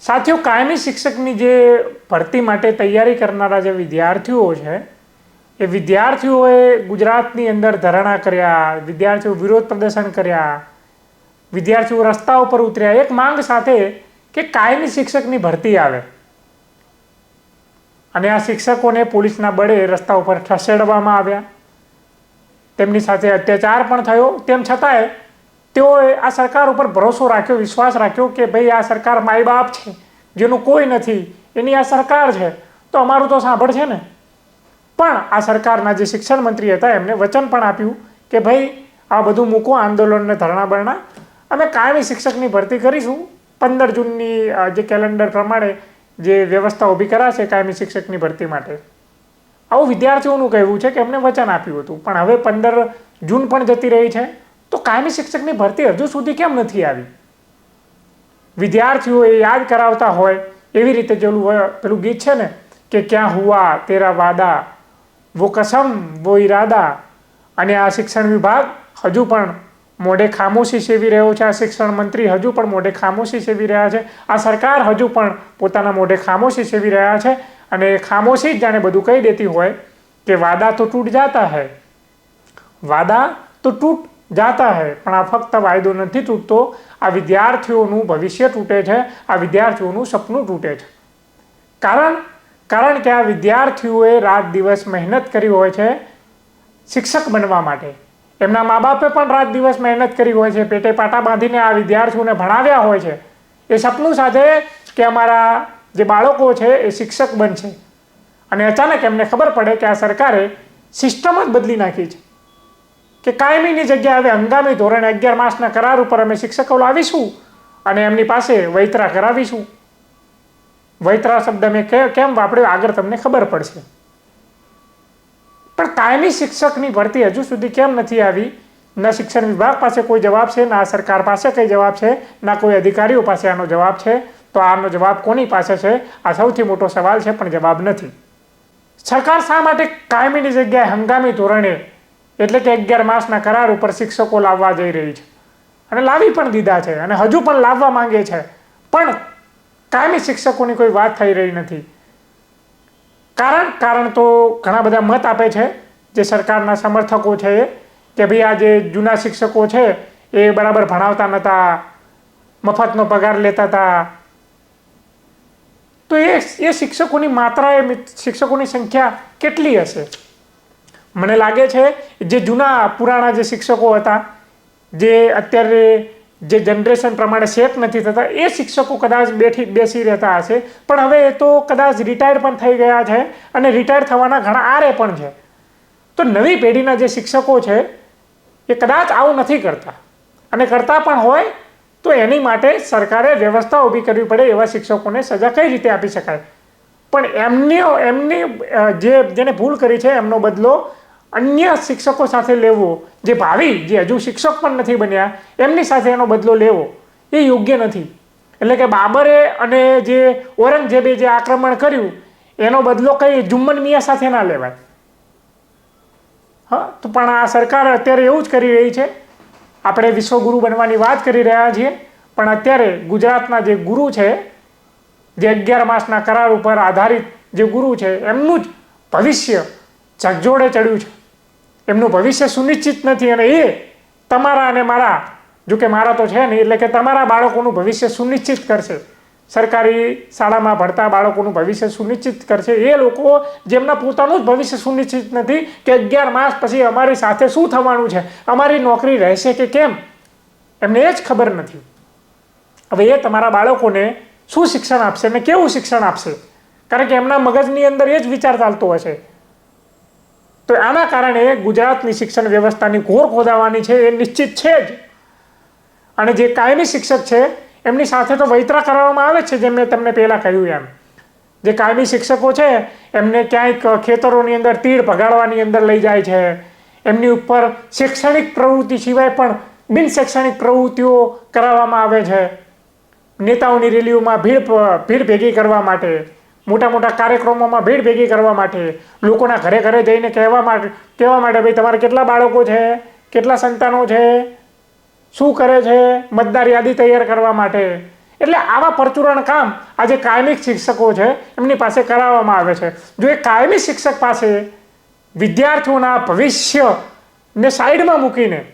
સાથીઓ, કાયમી શિક્ષકની જે ભરતી માટે તૈયારી કરનારા જે વિદ્યાર્થીઓ છે, એ વિદ્યાર્થીઓએ ગુજરાતની અંદર ધરણા કર્યા, વિદ્યાર્થીઓ વિરોધ પ્રદર્શન કર્યા, વિદ્યાર્થીઓ રસ્તા ઉપર ઉતર્યા. એક માંગ સાથે કે કાયમી શિક્ષકની ભરતી આવે અને આ શિક્ષકોને પોલીસના બળે રસ્તા ઉપર ખસેડવામાં આવ્યા. તેમની સાથે અત્યાચાર પણ થયો. તેમ છતાંય તેઓએ આ સરકાર ઉપર ભરોસો રાખ્યો, વિશ્વાસ રાખ્યો કે ભાઈ આ સરકાર માય બાપ છે, જેનું કોઈ નથી, એની આ સરકાર છે, તો અમારું તો સાંભળશે ને? પણ આ સરકારના જે શિક્ષણ મંત્રી હતા, એમને વચન પણ આપ્યું કે ભાઈ આ બધું મૂકો આંદોલનને ધરણા બરણા અમે કાયમી શિક્ષકની ભરતી કરીશું. પંદર જૂનની જે કેલેન્ડર પ્રમાણે જે વ્યવસ્થા ઊભી કરાશે કાયમી શિક્ષકની ભરતી માટે. આવું વિદ્યાર્થીઓનું કહેવું છે કે એમને વચન આપ્યું હતું. પણ હવે પંદર જૂન પણ જતી રહી છે. તો કાયમી શિક્ષકની ભરતી હજુ સુધી કેમ નથી આવી? વિદ્યાર્થીઓ એ યાદ કરાવતા હોય એવી રીતે જેલું પેલું ગીત છે ને, કે ક્યાં હુઆ તેરા વાદા, વો કસમ, વો ઈરાદા. અને આ શિક્ષણ વિભાગ હજુ પણ મોઢે ખામોશી સેવી રહ્યો છે. આ શિક્ષણ મંત્રી હજુ પણ મોઢે ખામોશી સેવી રહ્યા છે. આ સરકાર હજુ પણ પોતાના મોઢે ખામોશી સેવી રહ્યા છે. અને ખામોશી જ જાણે બધું કહી દેતી હોય કે વાદા તો તૂટ જાતા હૈ. વાદા તો તૂટ જાતા હૈ. પણ આ ફક્ત વાયદો નથી તૂટતો. આ વિદ્યાર્થીઓનું ભવિષ્ય તૂટે છે. આ વિદ્યાર્થીઓનું સપનું તૂટે છે. કારણ કારણ કે આ વિદ્યાર્થીઓએ રાત દિવસ મહેનત કરી હોય છે શિક્ષક બનવા માટે. એમના મા બાપે પણ રાત દિવસ મહેનત કરી હોય છે. પેટે પાટા બાંધીને આ વિદ્યાર્થીઓને ભણાવ્યા હોય છે. એ સપનું સાથે કે અમારા જે બાળકો છે એ શિક્ષક બનશે. અને અચાનક એમને ખબર પડે કે આ સરકારે સિસ્ટમ જ બદલી નાખી છે. કે કાયમીની જગ્યાએ હવે હંગામી ધોરણે અગિયાર માસના કરાર ઉપર અમે શિક્ષકો લાવીશું અને એમની પાસે વૈતરા કરાવીશું. વૈતરા શબ્દ મેં કેમ? વાપર્યો આગળ તમને ખબર પડશે. પણ કાયમી શિક્ષકની ભરતી હજુ સુધી કેમ નથી આવી? ના શિક્ષણ વિભાગ પાસે કોઈ જવાબ છે, ના સરકાર પાસે કંઈ જવાબ છે, ના કોઈ અધિકારીઓ પાસે આનો જવાબ છે? તો આનો જવાબ કોની પાસે છે? આ સૌથી મોટો સવાલ છે, પણ જવાબ નથી. સરકાર શા માટે કાયમીની જગ્યાએ હંગામી ધોરણે એટલે કે અગિયાર માસના કરાર ઉપર શિક્ષકો લાવવા જઈ રહી છે. અને લાવી પણ દીધા છે. અને હજુ પણ લાવવા માંગે છે. પણ કાયમી શિક્ષકોની કોઈ વાત થઈ રહી નથી. કારણ કારણ તો ઘણા બધા મત આપે છે. જે સરકારના સમર્થકો છે કે ભાઈ આ જે જૂના શિક્ષકો છે એ બરાબર ભણાવતા નહોતા મફતનો પગાર લેતા હતા તો એ એ શિક્ષકોની માત્રા એ શિક્ષકોની સંખ્યા કેટલી હશે? મને લાગે છે જે જૂના પુરાણા જે શિક્ષકો હતા, જે અત્યારે જે જનરેશન પ્રમાણે સેટ નથી થતા, એ શિક્ષકો કદાચ બેઠી, બેસી રહેતા હશે. પણ હવે એ તો કદાચ રિટાયર પણ થઈ ગયા છે અને રિટાયર થવાના ઘણા આરે પણ છે. તો નવી પેઢીના જે શિક્ષકો છે, એ કદાચ આવું નથી કરતા. અને કરતા પણ હોય, તો એની માટે સરકારે વ્યવસ્થા ઊભી કરવી પડે એવા શિક્ષકોને સજા કઈ રીતે આપી શકાય? પણ એમની એમની જે, જેને ભૂલ કરી છે, એમનો બદલો અન્ય શિક્ષકો સાથે લેવો, જે ભાવિ, જે હજુ શિક્ષક પણ નથી બન્યા, એમની સાથે એનો બદલો લેવો, એ યોગ્ય નથી. એટલે કે બાબરે અને જે ઔરંગઝેબે જે આક્રમણ કર્યું, એનો બદલો કંઈ જુમ્મન મિયા સાથે ના લેવાય. હા, તો પણ આ સરકાર અત્યારે એવું જ કરી રહી છે. આપણે વિશ્વગુરુ બનવાની વાત કરી રહ્યા છીએ, પણ અત્યારે ગુજરાતના જે ગુરુ છે, જે અગિયાર માસના કરાર ઉપર આધારિત જે ગુરુ છે, એમનું જ ભવિષ્ય જગજોડે ચડ્યું છે. એમનું ભવિષ્ય સુનિશ્ચિત નથી અને એ તમારા અને મારા જો કે મારા તો છે નહીં, એટલે કે તમારા બાળકોનું ભવિષ્ય સુનિશ્ચિત કરશે. સરકારી શાળામાં ભણતા બાળકોનું ભવિષ્ય સુનિશ્ચિત કરશે. એ લોકો જેમના પોતાનું જ ભવિષ્ય સુનિશ્ચિત નથી કે અગિયાર માસ પછી અમારી સાથે શું થવાનું છે? અમારી નોકરી રહેશે કે કેમ? એમને એ જ ખબર નથી. હવે એ તમારા બાળકોને શું શિક્ષણ આપશે અને કેવું શિક્ષણ આપશે? કારણ કે એમના મગજની અંદર એ જ વિચાર ચાલતો હશે. તો આના કારણે ગુજરાતની શિક્ષણ વ્યવસ્થાની ઘોર ખોદાવાની છે, એ નિશ્ચિત છે જ. અને જે કાયમી શિક્ષક છે, એમની સાથે તો વૈતરા કરાવવામાં આવે છે જેમ મેં તમને પહેલાં કહ્યું એમ. જે કાયમી શિક્ષકો છે, એમને ક્યાંક ખેતરોની અંદર તીડ ભગાડવાની અંદર લઈ જાય છે. એમની ઉપર શૈક્ષણિક પ્રવૃત્તિ સિવાય પણ બિન શૈક્ષણિક પ્રવૃત્તિઓ કરાવવામાં આવે છે. નેતાઓની રેલીઓમાં ભીડ ભીડ ભેગી કરવા માટે. મોટા મોટા કાર્યક્રમોમાં ભીડ ભેગી કરવા માટે, લોકોના ઘરે ઘરે જઈને કહેવા માટે કહેવા માટે, ભાઈ, તમારે કેટલા બાળકો છે? કેટલા સંતાનો છે? શું કરે છે? મતદાર યાદી તૈયાર કરવા માટે. એટલે આવા પરચુરણ કામ આજે કાયમી શિક્ષકો છે, એમની પાસે કરાવવામાં આવે છે. જો એ કાયમી શિક્ષક પાસે વિદ્યાર્થીઓના ભવિષ્યને સાઈડમાં મૂકીને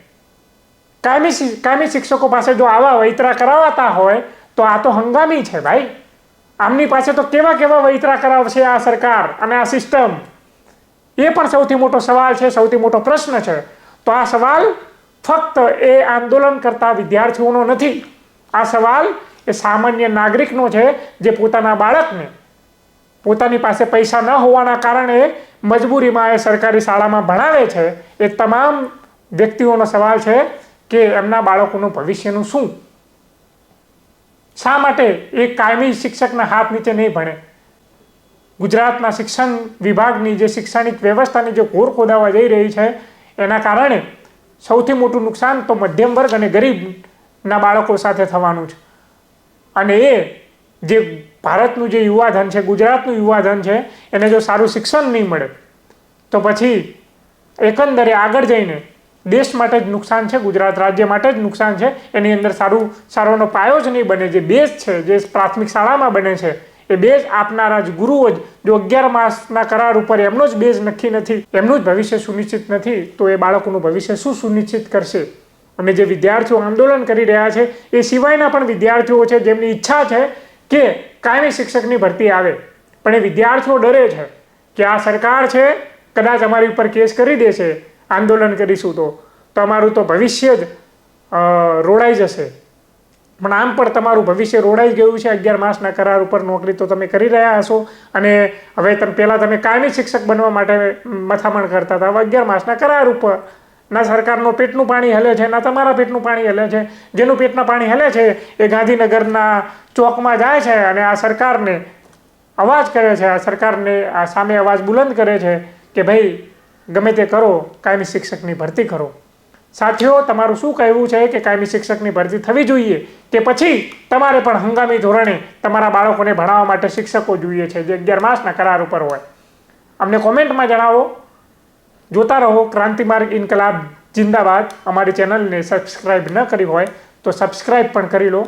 કાયમી કાયમી શિક્ષકો પાસે જો આવા વૈતરા કરાવાતા હોય, તો આ તો હંગામી છે, ભાઈ. આમની પાસે તો કેવા કેવા વૈતરા કરાવશે આ સરકાર અને આ સિસ્ટમ? એ પણ સૌથી મોટો સવાલ છે, સૌથી મોટો પ્રશ્ન છે. તો આ સવાલ ફક્ત એ આંદોલન કરતા વિદ્યાર્થીઓનો નથી. આ સવાલ એ સામાન્ય નાગરિકનો છે જે પોતાના બાળકને પોતાની પાસે પૈસા ન હોવાના કારણે મજબૂરીમાં એ સરકારી શાળામાં ભણાવે છે. એ તમામ વ્યક્તિઓનો સવાલ છે કે એમના બાળકોનું ભવિષ્યનું શું? શા માટે એ કાયમી શિક્ષકના હાથ નીચે નહીં ભણે? ગુજરાતના શિક્ષણ વિભાગની જે શૈક્ષણિક વ્યવસ્થાની જે ઘોર ખોદાવા જઈ રહી છે, એના કારણે સૌથી મોટું નુકસાન તો મધ્યમ વર્ગ અને ગરીબના બાળકો સાથે થવાનું છે. અને એ જે ભારતનું જે યુવાધન છે, ગુજરાતનું યુવાધન છે, એને જો સારું શિક્ષણ નહીં મળે, તો પછી એકંદરે આગળ જઈને દેશ માટે જ નુકસાન છે, ગુજરાત રાજ્ય માટે જ નુકસાન છે. એની અંદર સારું, સારોનો પાયો જ નહીં બને. જે બેઝ છે, જે પ્રાથમિક શાળામાં બને છે, એ બેઝ આપનારા જ ગુરુઓ જ જો અગિયાર માસના કરાર ઉપર એમનો જ બેઝ નક્કી નથી, એમનું જ ભવિષ્ય સુનિશ્ચિત નથી, તો એ બાળકોનું ભવિષ્ય શું સુનિશ્ચિત કરશે? અને જે વિદ્યાર્થીઓ આંદોલન કરી રહ્યા છે, એ સિવાયના પણ વિદ્યાર્થીઓ છે, જેમની ઈચ્છા છે કે કાયમી શિક્ષકની ભરતી આવે. પણ એ વિદ્યાર્થીઓ ડરે છે કે આ સરકાર છે, કદાચ અમારી ઉપર કેસ કરી દેશે. આંદોલન કરીશું તો. તમારું તો ભવિષ્ય જ રોડાઈ જશે. પણ આમ પણ તમારું ભવિષ્ય રોડાઈ ગયું છે, અગિયાર માસના કરાર ઉપર નોકરી તો તમે કરી રહ્યા હશો. અને હવે તમે, પહેલાં તમે કાયમી શિક્ષક બનવા માટે મથામણ કરતા હતા. હવે અગિયાર માસના કરાર ઉપર ના સરકારનું પેટનું પાણી હલે છે, ના તમારા પેટનું પાણી હલે છે. જેનું પેટના પાણી હલે છે, એ ગાંધીનગરના ચોકમાં જાય છે અને આ સરકારને અવાજ કરે છે. આ સરકારને આ સામે અવાજ બુલંદ કરે છે કે ભાઈ ગમે તે કરો, કાયમી શિક્ષકની ભરતી કરો. સાથીઓ, તમારું શું કહેવું છે કે કાયમી શિક્ષકની ભરતી થવી જોઈએ? કે પછી તમારે પણ હંગામી ધોરણે તમારા બાળકોને ભણાવવા માટે શિક્ષકો જોઈએ છે, જે અગિયાર માસના કરાર ઉપર હોય. અમને કોમેન્ટમાં જણાવો. જોતા રહો ક્રાંતિમાર્ગ ઇન્કલાબ, જિંદાબાદ. અમારી ચેનલને સબસ્ક્રાઈબ ન કરી હોય તો સબસ્ક્રાઈબ પણ કરી લો.